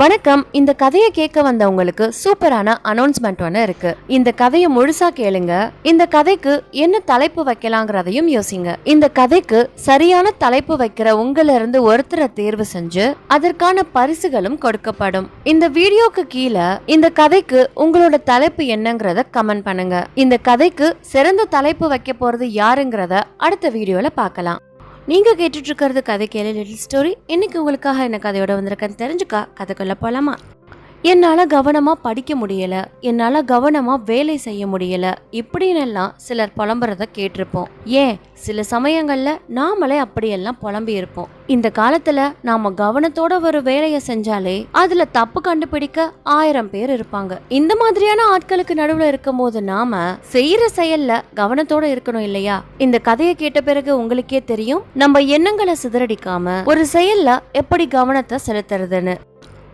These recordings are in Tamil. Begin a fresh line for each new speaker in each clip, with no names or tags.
வணக்கம். இந்த கதையை கேட்க வந்தவங்களுக்கு சூப்பரான அனௌன்ஸ்மெண்ட் ஒன்று இருக்கு. இந்த கதையை முழுசா கேளுங்க. இந்த கதைக்கு என்ன தலைப்பு வைக்கலாங்கிறதையும் யோசிங்க. இந்த கதைக்கு சரியான தலைப்பு வைக்கிற உங்கள இருந்து ஒருத்தரை தேர்வு செஞ்சு அதற்கான பரிசுகளும் கொடுக்கப்படும். இந்த வீடியோக்கு கீழே இந்த கதைக்கு உங்களோட தலைப்பு என்னங்கிறத கமெண்ட் பண்ணுங்க. இந்த கதைக்கு சிறந்த தலைப்பு வைக்க போறது யாருங்கிறத அடுத்த வீடியோல பார்க்கலாம். நீங்கள் கேட்டுட்ருக்கிறது கதை கேளு லிட்டில் ஸ்டோரி இன்னைக்கு உங்களுக்காக என்ன கதையோட வந்திருக்கேன்னு தெரிஞ்சுக்கா கதைக்குள்ளே போகலாமா என்னால் கவனமாக படிக்க முடியல. என்னால் கவனமாக வேலை செய்ய முடியல. இப்படின்னெல்லாம் சிலர் புலம்புறத கேட்டிருப்போம். ஏன்? சில சமயங்களில் நாமளே அப்படியெல்லாம் புலம்பி இருப்போம் இந்த காலத்தில் நாம கவனத்தோட ஒரு வேலையை செஞ்சாலே அதில் தப்பு கண்டுபிடிக்க ஆயிரம் பேர் இருப்பாங்க. இந்த மாதிரியான ஆட்களுக்கு நடுவில் இருக்கும்போது நாம செய்யற செயலில் கவனத்தோட இருக்கணும் இல்லையா? இந்த கதையை கேட்ட பிறகு உங்களுக்கே தெரியும் நம்ம எண்ணங்களை சிதறடிக்காம ஒரு செயலில் எப்படி கவனத்தை செலுத்துறதுன்னு.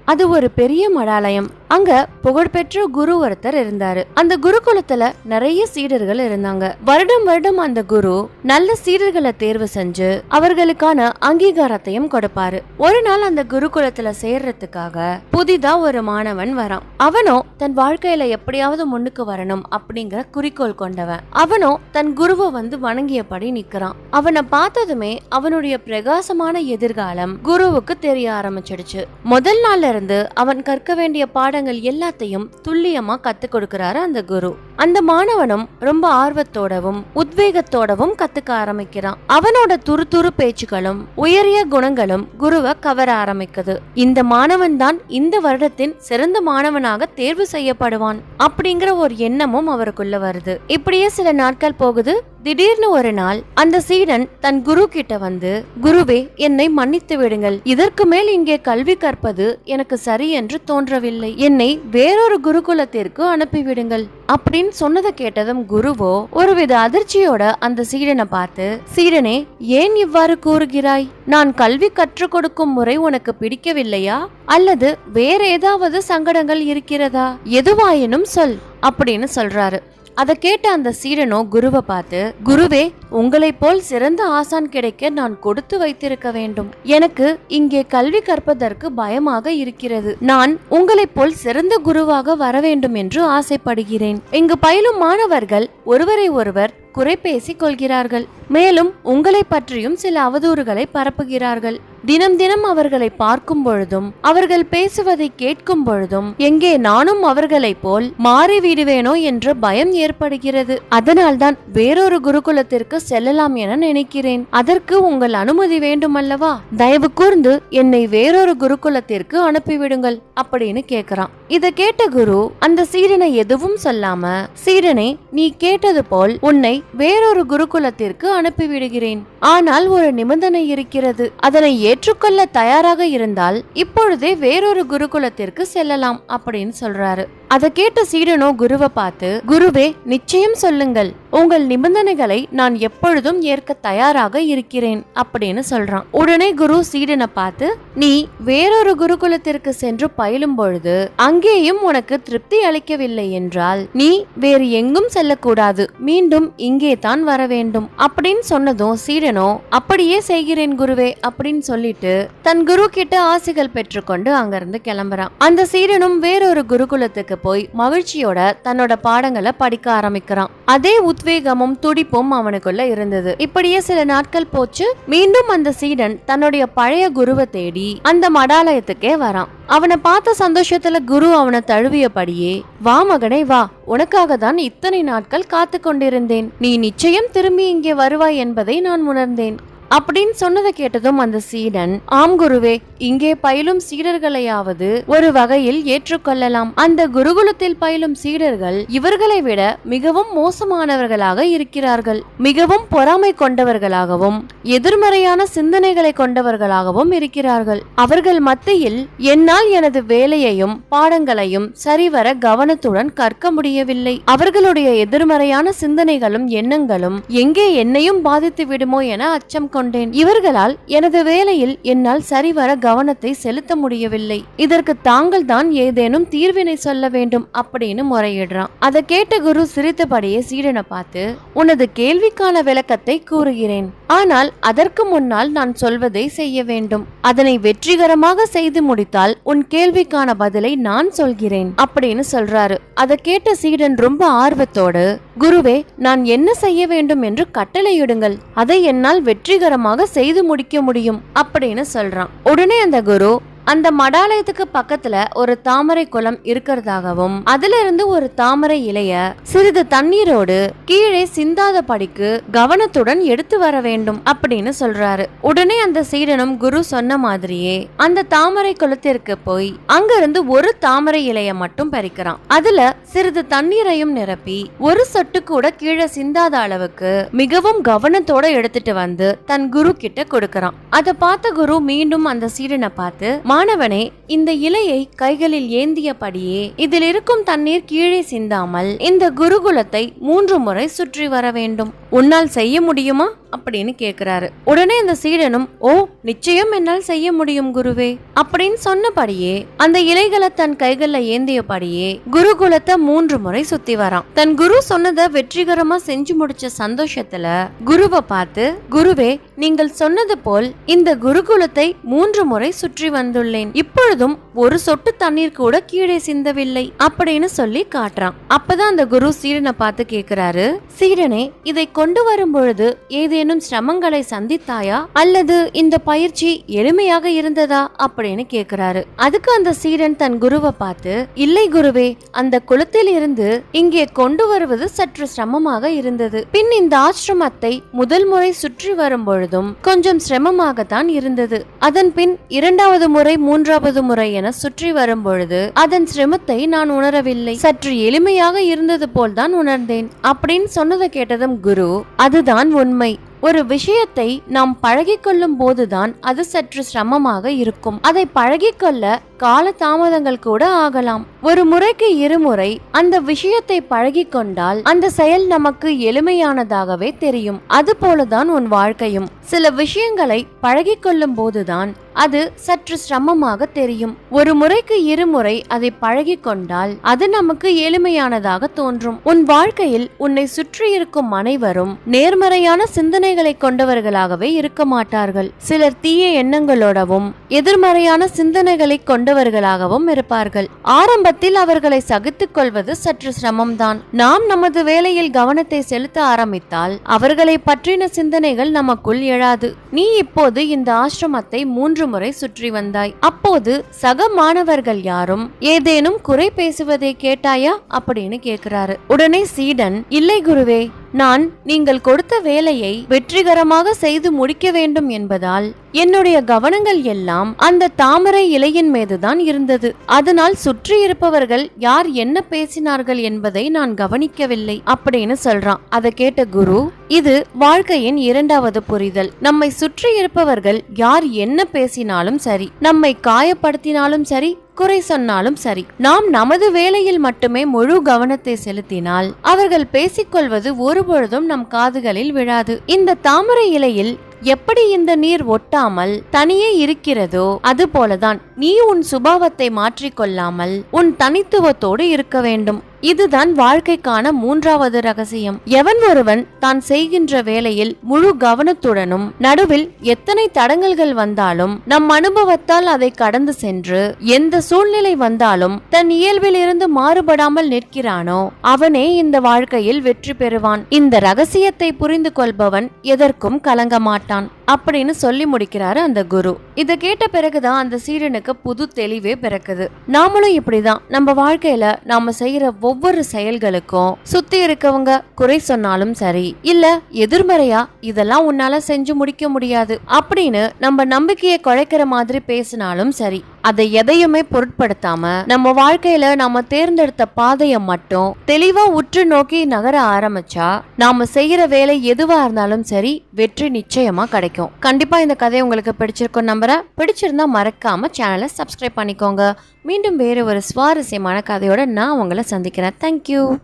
அது ஒரு பெரிய மடாலயம். அங்க புகழ்பெற்ற குரு ஒருத்தர் இருந்தாரு. அந்த குருகுலத்துல நிறைய சீடர்கள் இருந்தாங்க. வருடம் வருடம் அந்த குரு நல்ல சீடர்களை தேர்வு செஞ்சு அவர்களுக்கான அங்கீகாரத்தையும் கொடுப்பாரு. ஒரு நாள் அந்த குருகுலத்துல சேர்றதுக்காக புதிதா ஒரு மாணவன் வரான். அவனோ தன் வாழ்க்கையில எப்படியாவது முன்னுக்கு வரணும் அப்படிங்கிற குறிக்கோள் கொண்டவன். அவனோ தன் குருவை வந்து வணங்கியபடி நிக்கிறான். அவனை பார்த்ததுமே அவனுடைய பிரகாசமான எதிர்காலம் குருவுக்கு தெரிய ஆரம்பிச்சிடுச்சு. முதல் நாள்ல இருந்து அவன் கற்க வேண்டிய பாடங்கள் எல்லாத்தையும் துல்லியமா கத்து கொடுக்கறாரு அந்த குரு. அந்த மாணவனும் ரொம்ப ஆர்வத்தோடவும் உத்வேகத்தோடவும் கத்துக்க ஆரம்பிக்கிறான். அவனோட துரு பேச்சுகளும் உயரிய குணங்களும் குருவை கவர ஆரம்பிக்குது. இந்த மாணவன் தான் இந்த வருடத்தின் சிறந்த மாணவனாக தேர்வு செய்யப்படுவான் அப்படிங்கிற ஒரு எண்ணமும் அவருக்குள்ள வருது. இப்படியே சில நாட்கள் போகுது. திடீர்னு ஒரு நாள் அந்த சீடன் தன் குரு கிட்ட வந்து குருவே என்னை மன்னித்து விடுங்கள். இதற்கு மேல் இங்கே கல்வி கற்பது எனக்கு சரி என்று தோன்றவில்லை. என்னை வேறொரு குருகுலத்திற்கு அனுப்பிவிடுங்கள். அப்படின்னு சொன்னதை கேட்டதும் குருவோ ஒருவித அதிர்ச்சியோட அந்த சீடனை பார்த்து சீடனே ஏன் இவ்வாறு கூறுகிறாய்? நான் கல்வி கற்றுக் கொடுக்கும் முறை உனக்கு பிடிக்கவில்லையா? அல்லது வேற ஏதாவது சங்கடங்கள் இருக்கிறதா? எதுவாயினும் சொல். அப்படின்னு சொல்றாரு. அதை கேட்ட அந்த சீடனோ குருவை பார்த்து குருவே உங்களைப் போல் சிறந்த ஆசான் கிடைக்க நான் கொடுத்து வைத்திருக்க வேண்டும். எனக்கு இங்கே கல்வி கற்பதற்கு பயமாக இருக்கிறது. நான் உங்களைப் போல் சிறந்த குருவாக வர வேண்டும் என்று ஆசைப்படுகிறேன். இங்கு பயிலும் மாணவர்கள் ஒருவரை ஒருவர் குறைபேசிக் கொள்கிறார்கள் மேலும் உங்களை பற்றியும் சில அவதூறுகளை பரப்புகிறார்கள். தினம் தினம் அவர்களை பார்க்கும் பொழுதும் அவர்கள் பேசுவதை கேட்கும் பொழுதும் எங்கே நானும் அவர்களை போல் மாறிவிடுவேனோ என்ற பயம் ஏற்படுகிறது. அதனால்தான் வேறொரு குருகுலத்திற்கு செல்லலாம் என நினைக்கிறேன். அதற்கு உங்கள் அனுமதி வேண்டுமல்லவா? தயவு கூர்ந்து என்னை வேறொரு குருகுலத்திற்கு அனுப்பிவிடுங்கள் அப்படின்னு கேக்குறான் இதை கேட்ட குரு அந்த சீடனை எதுவும் சொல்லாம சீடனை நீ கேட்டது போல் உன்னை வேறொரு குருகுலத்திற்கு அனுப்பிவிடுகிறேன். ஆனால் ஒரு நிபந்தனை இருக்கிறது. அதனை ஏற்றுக்கொள்ள தயாராக இருந்தால் இப்பொழுதே வேறொரு குருகுலத்திற்கு செல்லலாம் அப்படின்னு சொல்றாரு. அதை கேட்ட சீடனோ குருவை பார்த்து குருவே நிச்சயம் சொல்லுங்கள். உங்கள் நிபந்தனைகளை நான் எப்பொழுதும் ஏற்க தயாராக இருக்கிறேன் அப்படின்னு சொல்றான். உடனே குரு சீடனை பார்த்து நீ வேறொரு குருகுலத்திற்கு சென்று பயிலும் பொழுது அங்கேயும் உனக்கு திருப்தி அளிக்கவில்லை என்றால் நீ வேறு எங்கும் செல்லக்கூடாது. மீண்டும் இங்கே தான் வர வேண்டும் அப்படின்னு சொன்னதும் சீடனோ அப்படியே செய்கிறேன் குருவே அப்படின்னு சொல்லிட்டு தன் குரு கிட்ட ஆசைகள் பெற்றுக்கொண்டு அங்கிருந்து கிளம்புறான். அந்த சீடனும் வேறொரு குருகுலத்துக்கு போய் மகிழ்ச்சியோட தன்னோட பாடங்களை படிக்க ஆரம்பிக்கிறான். அதே உத்வேகமும் துடிப்பும் அவனுக்குள்ள இருந்தது. இப்படியே சில நாட்கள் போச்சு. மீண்டும் அந்த சீடன் தன்னுடைய பழைய குருவை தேடி அந்த மடாலயத்துக்கே வரான். அவனை பார்த்த சந்தோஷத்துல குரு அவனை தழுவியபடியே வா மகனே வா. உனக்காக தான் இத்தனை நாட்கள் காத்து கொண்டிருந்தேன் நீ நிச்சயம் திரும்பி இங்கே வருவாய் என்பதை நான் உணர்ந்தேன். அப்படின்னு சொன்னதை கேட்டதும் அந்த சீடன் ஆம் குருவே இங்கே பயிலும் சீடர்களையாவது ஒரு வகையில் ஏற்றுக்கொள்ளலாம். அந்த குருகுலத்தில் பயிலும் சீடர்கள் இவர்களை விட மிகவும் மோசமானவர்களாக இருக்கிறார்கள். மிகவும் பொறாமை கொண்டவர்களாகவும் எதிர்மறையான சிந்தனைகளை கொண்டவர்களாகவும் இருக்கிறார்கள். அவர்கள் மத்தியில் என்னால் எனது வேலையையும் பாடங்களையும் சரிவர கவனத்துடன் கற்க முடியவில்லை. அவர்களுடைய எதிர்மறையான சிந்தனைகளும் எண்ணங்களும் எங்கே என்னையும் பாதித்து விடுமோ என அச்சம் கொண்டேன். இவர்களால் எனது வேலையில் என்னால் சரிவர கவனத்தை செலுத்த முடியவில்லை. இதற்கு தாங்கள் தான் ஏதேனும் தீர்வினை சொல்ல வேண்டும் அப்படின்னு முறையிடுறான். அதை கேட்ட குரு சிரித்தபடியே சீடனை பார்த்து உனது கேள்விக்கான விளக்கத்தை கூறுகிறேன். ஆனால் அதற்கு முன்னால் நான் சொல்வதை செய்ய வேண்டும். அதனை வெற்றிகரமாக செய்து முடித்தால் உன் கேள்விக்கான பதிலை நான் சொல்கிறேன். அப்படின்னு சொல்றாரு. அதை கேட்ட சீடன் ரொம்ப ஆர்வத்தோடு குருவே நான் என்ன செய்ய வேண்டும் என்று கட்டளையிடுங்கள். அதை என்னால் வெற்றிகர வெற்றிகரமாக செய்து முடிக்க முடியும் அப்படின்னு சொல்றான். உடனே அந்த குரு அந்த மடாலயத்துக்கு பக்கத்துல ஒரு தாமரை குளம் இருக்கிறதாகவும் அதுல இருந்து ஒரு தாமரை இலைய சிறிது தண்ணீரோடு கீழே சிந்தாத படிக்கு கவனத்துடன் எடுத்து வர வேண்டும் அப்படின்னு சொல்றாரு. உடனே அந்த சீடனும் குரு சொன்ன மாதிரியே அந்த தாமரை குளத்திற்கு போய் அங்கிருந்து ஒரு தாமரை இலைய மட்டும் பறிக்கிறான். அதுல சிறிது தண்ணீரையும் நிரப்பி ஒரு சொட்டு கூட கீழே சிந்தாத அளவுக்கு மிகவும் கவனத்தோட எடுத்துட்டு வந்து தன் குரு கிட்ட கொடுக்கறான். அதை பார்த்த குரு மீண்டும் அந்த சீடனை பார்த்து மாணவனை இந்த இலையை கைகளில் ஏந்தியபடியே இதில் இருக்கும் தண்ணீர் கீழே சிந்தாமல் இந்த குருகுலத்தை மூன்று முறை சுற்றி வர வேண்டும். உன்னால் செய்ய முடியுமா? அப்படின்னு கேக்குறாரு உடனே அந்த சீடனும் ஓ நிச்சயம் என்னால் செய்ய முடியும் குருவே. அப்படின்னு சொன்னபடியே அந்த இலைகளை தன் கைகள்ல ஏந்தியபடியே குருகுலத்தை மூன்று முறை சுத்தி வரான். தன் குரு சொன்னதை வெற்றிகரமா செஞ்சு முடிச்ச சந்தோஷத்துல குருவை பார்த்து குருவே நீங்கள் சொன்னது போல் இந்த குருகுலத்தை மூன்று முறை சுற்றி வந்துள்ளேன். இப்பொழுது முழுவதும் ஒரு சொட்டு தண்ணீர் கூட கீழே சிந்தவில்லை அப்படின்னு சொல்லி காட்டுறான். அப்பதான் அந்த குரு சீடனை பார்த்து கேக்குறாரு சீடனே இதை கொண்டு வரும் பொழுது ஏதேனும் சிரமங்களை சந்தித்தாயா? அல்லது இந்த பயிற்சி எளிமையாக இருந்ததா? அப்படின்னு கேக்குறாரு. அதுக்கு அந்த சீடன் தன் குருவை பார்த்து இல்லை குருவே அந்த குளத்தில் இருந்து இங்கே கொண்டு வருவது சற்று சிரமமாக இருந்தது. பின் இந்த ஆசிரமத்தை முதல் முறை சுற்றி வரும் பொழுதும் கொஞ்சம் சிரமமாகத்தான் இருந்தது. அதன் பின் இரண்டாவது முறை மூன்றாவது முறை என சுற்றி வரும் பொழுது அதன் சிரமத்தை நான் உணரவில்லை. சற்று எளிமையாக இருந்தது போல்தான் உணர்ந்தேன். அப்படின்னு சொன்னதை கேட்டதும் குரு அதுதான் உண்மை. ஒரு விஷயத்தை நாம் பழகிக்கொள்ளும் போதுதான் அது சற்று சிரமமாக இருக்கும். அதை பழகிக்கொள்ள கால தாமதங்கள் கூட ஆகலாம். ஒரு முறைக்கு இருமுறை அந்த விஷயத்தை பழகிக்கொண்டால் அந்த செயல் நமக்கு எளிமையானதாகவே தெரியும். அது போலதான் உன் வாழ்க்கையும். சில விஷயங்களை பழகிக்கொள்ளும் போதுதான் அது சற்று சிரமமாக தெரியும். ஒரு முறைக்கு இருமுறை அதை பழகி கொண்டால் அது நமக்கு எளிமையானதாக தோன்றும். உன் வாழ்க்கையில் உன்னை சுற்றி இருக்கும் அனைவரும் நேர்மறையான சிந்தனைகளை கொண்டவர்களாகவே இருக்க மாட்டார்கள். சிலர் தீய எண்ணங்களோடவும் எதிர்மறையான சிந்தனைகளை கொண்டவர்களாகவும் இருப்பார்கள். ஆரம்பத்தில் அவர்களை சகித்துக் கொள்வது சற்று சிரமம்தான். நாம் நமது வேலையில் கவனத்தை செலுத்த ஆரம்பித்தால் அவர்களை பற்றின சிந்தனைகள் நமக்குள் எழாது. நீ இப்போது இந்த ஆசிரமத்தை மூன்று முறை சுற்றி வந்தாய். அப்போது சக மாணவர்கள் யாரும் ஏதேனும் குறை பேசுவதை கேட்டாயா? அப்படின்னு கேக்குறாரு உடனே சீடன் இல்லை குருவே நான் நீங்கள் கொடுத்த வேலையை வெற்றிகரமாக செய்து முடிக்க வேண்டும் என்பதால் என்னுடைய கவனங்கள் எல்லாம் அந்த தாமரை இலையின் மீதுதான் இருந்தது. அதனால் சுற்றி இருப்பவர்கள் யார் என்ன பேசினார்கள் என்பதை நான் கவனிக்கவில்லை அப்படின்னு சொல்றான். அதை கேட்ட குரு இது வாழ்க்கையின் இரண்டாவது புரிதல். நம்மை சுற்றி இருப்பவர்கள் யார் என்ன பேசினாலும் சரி நம்மை காயப்படுத்தினாலும் சரி குறை சொன்னாலும் சரி. நாம் நமது வேலையில் மட்டுமே முழு கவனத்தை செலுத்தினால் அவர்கள் பேசிக்கொள்வது ஒருபொழுதும் நம் காதுகளில் விழாது. இந்த தாமரை இலையில் எப்படி இந்த நீர் ஒட்டாமல் தனியே இருக்கிறதோ அது போலதான் நீ உன் சுபாவத்தை மாற்றிக்கொள்ளாமல் உன் தனித்துவத்தோடு இருக்க வேண்டும். இதுதான் வாழ்க்கைக்கான மூன்றாவது ரகசியம். எவன் ஒருவன் தான் செய்கின்ற வேலையில் முழு கவனத்துடனும் நடுவில் எத்தனை தடங்கல்கள் வந்தாலும் நம் அனுபவத்தால் அதை கடந்து சென்று எந்த சூழ்நிலை வந்தாலும் தன் இயல்பில் இருந்து மாறுபடாமல் நிற்கிறானோ அவனே இந்த வாழ்க்கையில் வெற்றி பெறுவான். இந்த ரகசியத்தை புரிந்து கொள்பவன் எதற்கும் கலங்க மாட்டான். அப்படின்னு சொல்லி முடிக்கிறாரு அந்த குரு. இத கேட்ட பிறகுதான் அந்த சீடனுக்கு புது தெளிவே பிறக்குது. நாமளும் இப்படிதான். நம்ம வாழ்க்கையில நாம செய்யற ஒவ்வொரு செயல்களுக்கும் சுத்தி இருக்கவங்க குறை சொன்னாலும் சரி இல்ல எதிர்மறையா இதெல்லாம் உன்னால செஞ்சு முடிக்க முடியாது அப்படின்னு நம்ம நம்பிக்கையை குழைக்கிற மாதிரி பேசினாலும் சரி அதை எதையுமே பொருட்படுத்தாம நம்ம வாழ்க்கையில நாம தேர்ந்தெடுத்த பாதையை மட்டும் தெளிவா உற்று நோக்கி நகர ஆரம்பிச்சா நாம செய்யற வேலை எதுவா இருந்தாலும் சரி வெற்றி நிச்சயமா கிடைக்கும். கண்டிப்பா இந்த கதை உங்களுக்கு பிடிச்சிருக்கும் நம்புறேன். பிடிச்சிருந்தா மறக்காம சேனலை சப்ஸ்கிரைப் பண்ணிக்கோங்க. மீண்டும் வேறு ஒரு சுவாரஸ்யமான கதையோட நான் உங்களை சந்திக்கிறேன். தேங்க்யூ